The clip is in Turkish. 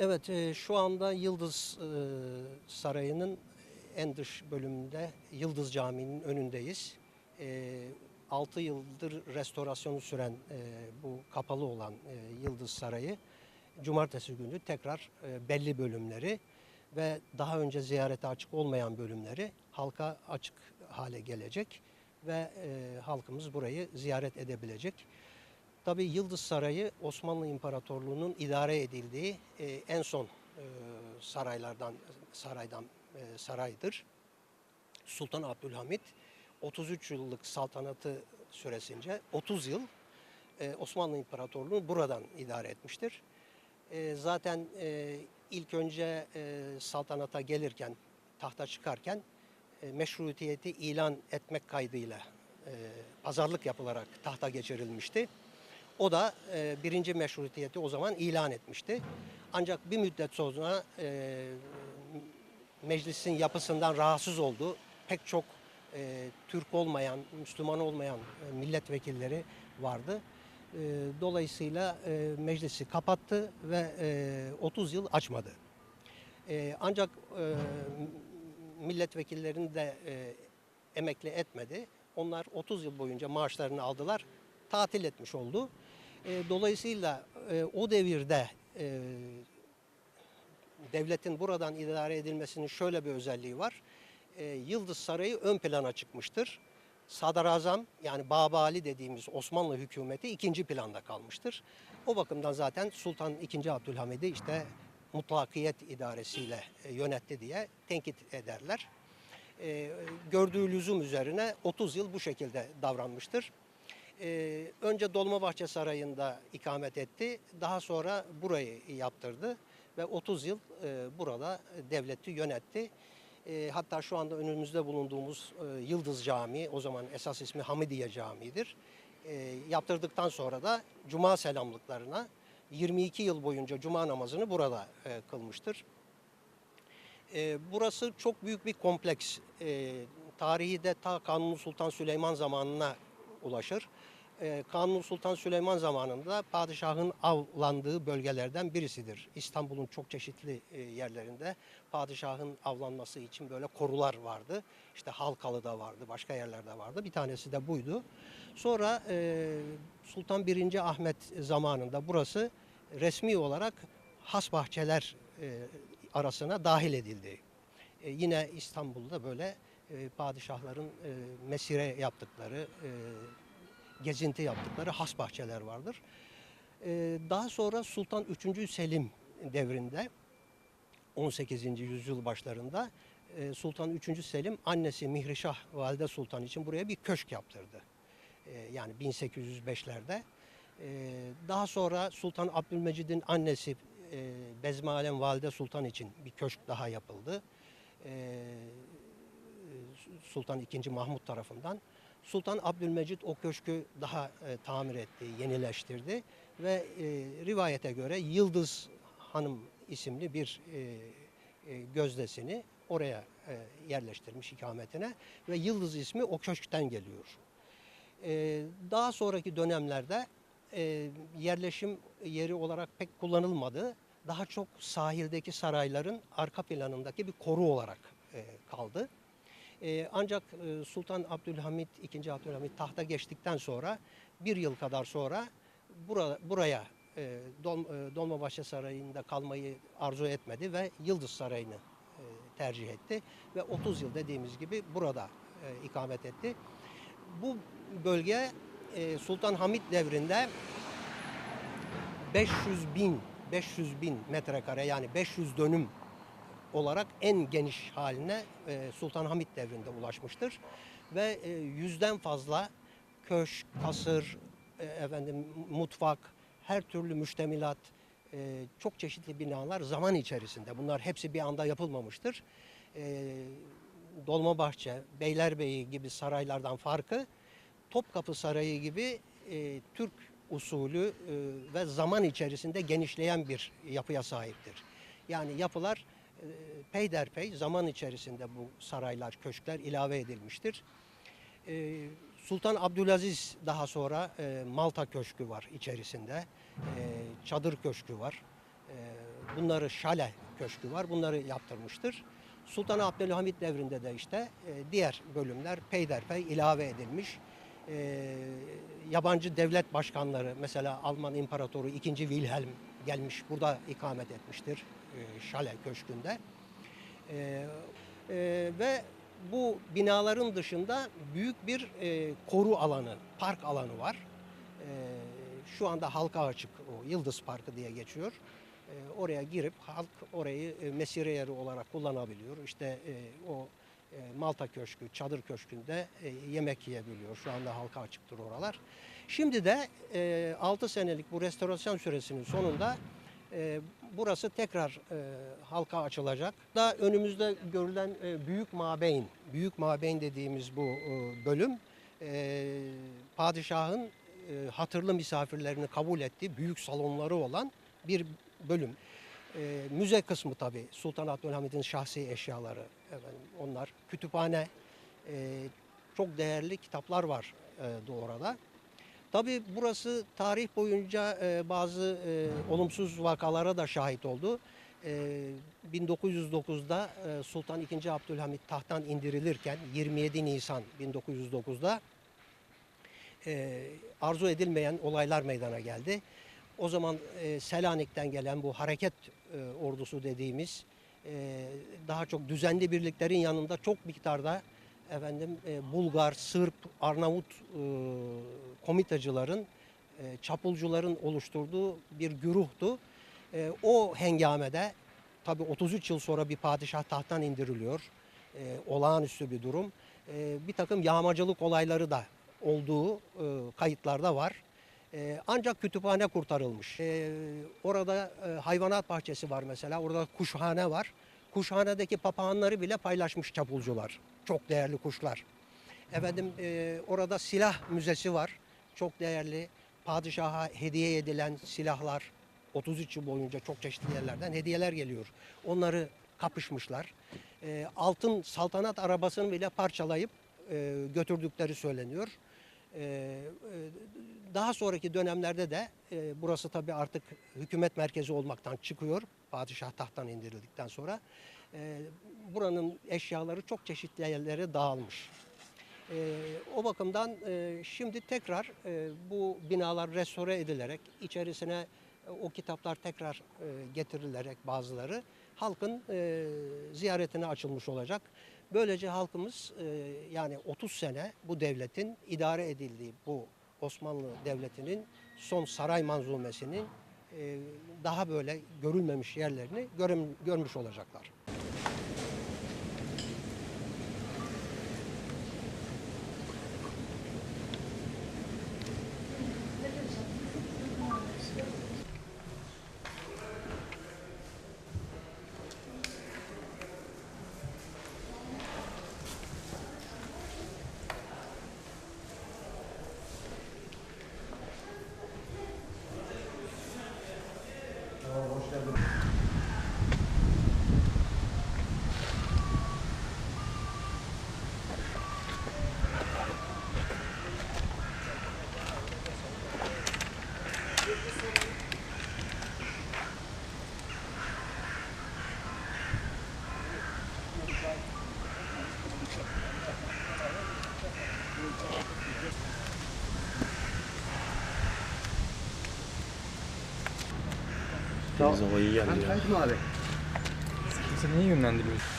Evet, e, şu anda Yıldız e, Sarayı'nın en dış bölümünde Yıldız Camii'nin önündeyiz. 6 yıldır restorasyonu süren e, bu kapalı olan e, Yıldız Sarayı cumartesi günü tekrar e, belli bölümleri ve daha önce ziyarete açık olmayan bölümleri halka açık hale gelecek ve e, halkımız burayı ziyaret edebilecek. Tabii Yıldız Sarayı Osmanlı İmparatorluğu'nun idare edildiği e, en son e, saraylardan saraydan e, saraydır. Sultan Abdülhamit 33 yıllık saltanatı süresince 30 yıl e, Osmanlı İmparatorluğu'nu buradan idare etmiştir. E, zaten e, ilk önce e, saltanata gelirken, tahta çıkarken e, meşrutiyeti ilan etmek kaydıyla e, pazarlık yapılarak tahta geçirilmişti. O da e, birinci meşrutiyeti o zaman ilan etmişti. Ancak bir müddet sonra e, meclisin yapısından rahatsız oldu. Pek çok e, Türk olmayan, Müslüman olmayan e, milletvekilleri vardı. E, dolayısıyla e, meclisi kapattı ve e, 30 yıl açmadı. E, ancak e, milletvekillerini de e, emekli etmedi. Onlar 30 yıl boyunca maaşlarını aldılar, tatil etmiş oldu. E, dolayısıyla e, o devirde e, devletin buradan idare edilmesinin şöyle bir özelliği var. E, Yıldız Sarayı ön plana çıkmıştır. Sadrazam yani Babali dediğimiz Osmanlı hükümeti ikinci planda kalmıştır. O bakımdan zaten Sultan II. Abdülhamid'i işte mutlakiyet idaresiyle e, yönetti diye tenkit ederler. E, gördüğü lüzum üzerine 30 yıl bu şekilde davranmıştır. E, önce Dolmabahçe Sarayı'nda ikamet etti. Daha sonra burayı yaptırdı ve 30 yıl e, burada devleti yönetti. E, hatta şu anda önümüzde bulunduğumuz e, Yıldız Camii, o zaman esas ismi Hamidiye Camii'dir. E, yaptırdıktan sonra da Cuma selamlıklarına 22 yıl boyunca Cuma namazını burada e, kılmıştır. E, burası çok büyük bir kompleks. E, tarihi de ta Kanuni Sultan Süleyman zamanına ulaşır. E, Kanuni Sultan Süleyman zamanında padişahın avlandığı bölgelerden birisidir. İstanbul'un çok çeşitli e, yerlerinde padişahın avlanması için böyle korular vardı. İşte Halkalı'da vardı, başka yerlerde vardı. Bir tanesi de buydu. Sonra e, Sultan 1. Ahmet zamanında burası resmi olarak has bahçeler e, arasına dahil edildi. Yine İstanbul'da böyle e, padişahların e, mesire yaptıkları, e, gezinti yaptıkları has bahçeler vardır. Daha sonra Sultan 3. Selim devrinde 18. yüzyıl başlarında Sultan 3. Selim annesi Mihrişah Valide Sultan için buraya bir köşk yaptırdı. Yani 1805'lerde. E, daha sonra Sultan Abdülmecid'in annesi e, Valide Sultan için bir köşk daha yapıldı. Sultan II. Mahmut tarafından. Sultan Abdülmecid o köşkü daha e, tamir etti, yenileştirdi ve e, rivayete göre Yıldız Hanım isimli bir e, e, gözdesini oraya e, yerleştirmiş ikametine ve Yıldız ismi o köşkten geliyor. E, daha sonraki dönemlerde e, yerleşim yeri olarak pek kullanılmadı. Daha çok sahildeki sarayların arka planındaki bir koru olarak e, kaldı. E, ancak e, Sultan Abdülhamit, II. Abdülhamit tahta geçtikten sonra bir yıl kadar sonra bura, buraya e, e, Dolmabahçe Sarayı'nda kalmayı arzu etmedi ve Yıldız Sarayı'nı tercih etti ve 30 yıl dediğimiz gibi burada ikamet etti. Bu bölge Sultan Hamid devrinde 500 bin 500 bin metrekare yani 500 dönüm olarak en geniş haline e, Sultan Hamid devrinde ulaşmıştır ve e, yüzden fazla köşk, kasır, e, efendim mutfak, her türlü müştemilat, e, çok çeşitli binalar zaman içerisinde bunlar hepsi bir anda yapılmamıştır. E, Dolmabahçe, Beylerbeyi gibi saraylardan farkı Topkapı Sarayı gibi e, Türk usulü e, ve zaman içerisinde genişleyen bir yapıya sahiptir. Yani yapılar peyderpey zaman içerisinde bu saraylar, köşkler ilave edilmiştir. E, Sultan Abdülaziz daha sonra e, Malta Köşkü var içerisinde. E, çadır Köşkü var. E, bunları Şale Köşkü var. Bunları yaptırmıştır. Sultan Abdülhamit devrinde de işte e, diğer bölümler peyderpey ilave edilmiş. E, yabancı devlet başkanları mesela Alman İmparatoru 2. Wilhelm gelmiş burada ikamet etmiştir e, Şale Köşkü'nde. E, e, ve bu binaların dışında büyük bir e, koru alanı, park alanı var. E, şu anda halka açık o Yıldız Parkı diye geçiyor. E, oraya girip halk orayı e, mesire yeri olarak kullanabiliyor. İşte e, o Malta Köşkü, Çadır Köşkü'nde e, yemek yiyebiliyor. Şu anda halka açıktır oralar. Şimdi de e, 6 senelik bu restorasyon süresinin sonunda e, burası tekrar e, halka açılacak. Da önümüzde görülen e, büyük mabeyn, büyük mabeyn dediğimiz bu e, bölüm e, padişahın e, hatırlı misafirlerini kabul ettiği büyük salonları olan bir bölüm. E, müze kısmı tabii Sultan Abdülhamid'in şahsi eşyaları efendim onlar kütüphane e, çok değerli kitaplar var e, de orada. Tabii burası tarih boyunca e, bazı e, olumsuz vakalara da şahit oldu. E, 1909'da e, Sultan II. Abdülhamit tahttan indirilirken 27 Nisan 1909'da e, arzu edilmeyen olaylar meydana geldi. O zaman e, Selanik'ten gelen bu hareket e, ordusu dediğimiz e, daha çok düzenli birliklerin yanında çok miktarda efendim e, Bulgar, Sırp, Arnavut e, komitacıların, e, çapulcuların oluşturduğu bir güruhtu. E, o hengamede tabii 33 yıl sonra bir padişah tahttan indiriliyor. E, olağanüstü bir durum. E, bir takım yağmacılık olayları da olduğu e, kayıtlarda var. E, ancak kütüphane kurtarılmış. E, orada e, hayvanat bahçesi var mesela. Orada kuşhane var. Kuşhanedeki papağanları bile paylaşmış çapulcular. Çok değerli kuşlar. Efendim e, orada silah müzesi var. Çok değerli padişaha hediye edilen silahlar 33 yıl boyunca çok çeşitli yerlerden hediyeler geliyor. Onları kapışmışlar. E, altın saltanat arabasını bile parçalayıp e, götürdükleri söyleniyor. E, e, daha sonraki dönemlerde de e, burası tabii artık hükümet merkezi olmaktan çıkıyor. Padişah tahttan indirildikten sonra. E, buranın eşyaları çok çeşitli yerlere dağılmış. E, o bakımdan e, şimdi tekrar bu binalar restore edilerek içerisine o kitaplar tekrar getirilerek bazıları halkın ziyaretine açılmış olacak. Böylece halkımız e, yani 30 sene bu devletin idare edildiği bu Osmanlı Devleti'nin son saray manzumesinin e, daha böyle görülmemiş yerlerini görmüş olacaklar. Temiz hava iyi geldi ya. Sen niye yönlendiriyorsun?